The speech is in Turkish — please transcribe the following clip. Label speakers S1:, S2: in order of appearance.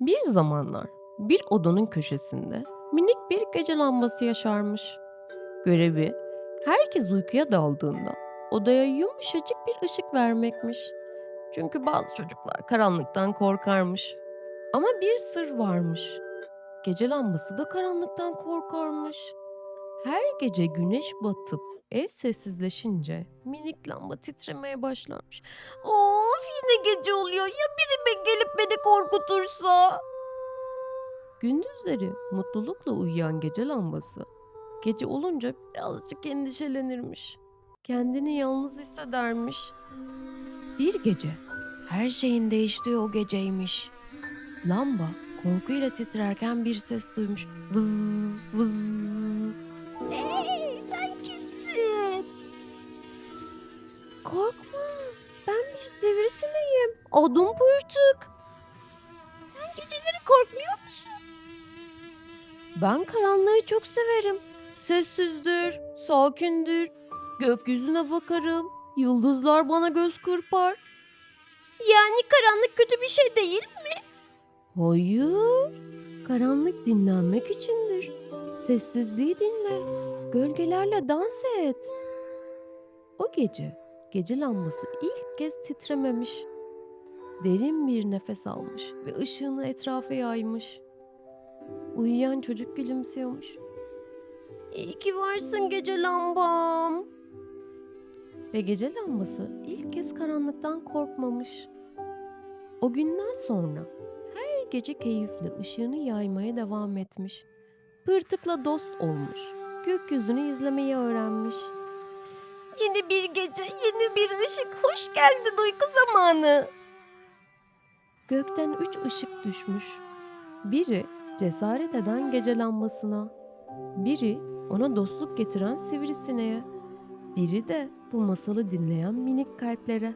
S1: Bir zamanlar bir odanın köşesinde minik bir gece lambası yaşarmış. Görevi herkes uykuya daldığında odaya yumuşacık bir ışık vermekmiş. Çünkü bazı çocuklar karanlıktan korkarmış. Ama bir sır varmış. Gece lambası da karanlıktan korkarmış. Her gece güneş batıp ev sessizleşince minik lamba titremeye başlarmış. Of yine gece oluyor ya biri gelip beni korkutursa. Gündüzleri mutlulukla uyuyan gece lambası gece olunca birazcık endişelenirmiş. Kendini yalnız hissedermiş. Bir gece her şeyin değiştiği o geceymiş. Lamba korkuyla titrerken bir ses duymuş. Vız vız. Adım Pırtık.
S2: Sen geceleri korkmuyor musun?
S1: Ben karanlığı çok severim. Sessizdir, sakindir. Gökyüzüne bakarım. Yıldızlar bana göz kırpar.
S2: Yani karanlık kötü bir şey değil mi?
S1: Hayır. Karanlık dinlenmek içindir. Sessizliği dinle. Gölgelerle dans et. O gece gece lambası ilk kez titrememiş. Derin bir nefes almış ve ışığını etrafa yaymış. Uyuyan çocuk gülümsüyormuş. İyi ki varsın gece lambam. Ve gece lambası ilk kez karanlıktan korkmamış. O günden sonra her gece keyifle ışığını yaymaya devam etmiş. Pırtıkla dost olmuş. Gökyüzünü izlemeyi öğrenmiş.
S2: Yeni bir gece, yeni bir ışık. Hoş geldin uyku zamanı.
S1: Gökten üç ışık düşmüş. Biri cesaret eden gece lambasına. Biri ona dostluk getiren sivrisineğe. Biri de bu masalı dinleyen minik kalplere.